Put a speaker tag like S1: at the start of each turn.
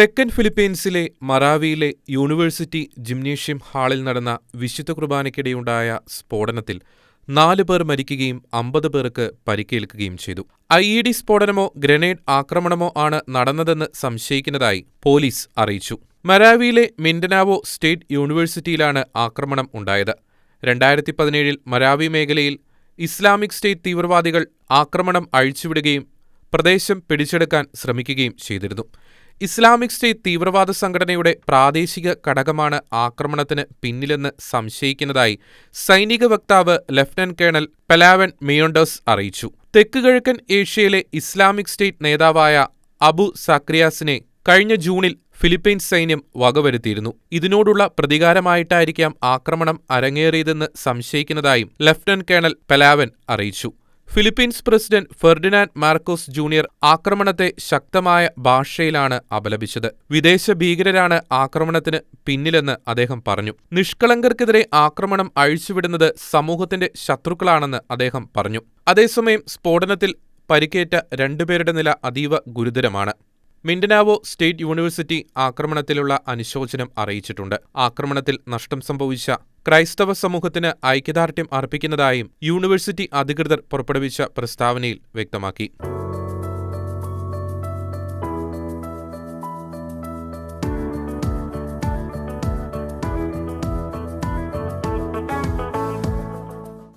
S1: തെക്കൻ ഫിലിപ്പീൻസിലെ മറാവിയിലെ university gymnasium ഹാളിൽ നടന്ന വിശുദ്ധ കുർബാനയ്ക്കിടെയുണ്ടായ സ്ഫോടനത്തിൽ നാല് പേർ മരിക്കുകയും അമ്പത് പേർക്ക് പരിക്കേൽക്കുകയും ചെയ്തു. ഐ. ഇ. ഡി സ്ഫോടനമോ ഗ്രനേഡ് ആക്രമണമോ ആണ് നടന്നതെന്ന് സംശയിക്കുന്നതായി പോലീസ് അറിയിച്ചു. മരാവിയിലെ മിൻഡനാവോ സ്റ്റേറ്റ് യൂണിവേഴ്സിറ്റിയിലാണ് ആക്രമണം ഉണ്ടായത്. രണ്ടായിരത്തി പതിനേഴിൽ മരാവി മേഖലയിൽ ഇസ്ലാമിക് സ്റ്റേറ്റ് തീവ്രവാദികൾ ആക്രമണം അഴിച്ചുവിടുകയും പ്രദേശം പിടിച്ചെടുക്കാൻ ശ്രമിക്കുകയും ചെയ്തിരുന്നു. ഇസ്ലാമിക് സ്റ്റേറ്റ് തീവ്രവാദ സംഘടനയുടെ പ്രാദേശിക ഘടകമാണ് ആക്രമണത്തിന് പിന്നിലെന്ന് സംശയിക്കുന്നതായി സൈനിക വക്താവ് ലഫ്റ്റനന്റ് കേണൽ പെലാവൻ മിയോണ്ടോസ് അറിയിച്ചു. തെക്കുകിഴക്കൻ ഏഷ്യയിലെ ഇസ്ലാമിക് സ്റ്റേറ്റ് നേതാവായ അബു സക്രിയാസിനെ കഴിഞ്ഞ ജൂണിൽ ഫിലിപ്പീൻസ് സൈന്യം വകവരുത്തിയിരുന്നു. ഇതിനോടുള്ള പ്രതികാരമായിട്ടായിരിക്കാം ആക്രമണം അരങ്ങേറിയതെന്ന് സംശയിക്കുന്നതായും ലഫ്റ്റനന്റ് കേണൽ പെലാവൻ അറിയിച്ചു. Philippines president Ferdinand Marcos junior ആക്രമണത്തെ ശക്തമായ ഭാഷയിലാണ് അപലപിച്ചത്. വിദേശ ഭീകരരാണ് ആക്രമണത്തിന് പിന്നിലെന്ന് അദ്ദേഹം പറഞ്ഞു. നിഷ്കളങ്കർക്കെതിരെ ആക്രമണം അഴിച്ചുവിടുന്നത് സമൂഹത്തിന്റെ ശത്രുക്കളാണെന്ന് അദ്ദേഹം പറഞ്ഞു. അതേസമയം സ്ഫോടനത്തിൽ പരിക്കേറ്റ രണ്ടുപേരുടെ നില അതീവ ഗുരുതരമാണ്. മിൻഡനാവോ സ്റ്റേറ്റ് യൂണിവേഴ്സിറ്റി ആക്രമണത്തിലുള്ള അനുശോചനം അറിയിച്ചിട്ടുണ്ട്. ആക്രമണത്തിൽ നഷ്ടം സംഭവിച്ച ക്രൈസ്തവ സമൂഹത്തിന് ഐക്യദാർഢ്യം അർപ്പിക്കുന്നതായും യൂണിവേഴ്സിറ്റി അധികൃതർ പുറപ്പെടുവിച്ച പ്രസ്താവനയിൽ വ്യക്തമാക്കി.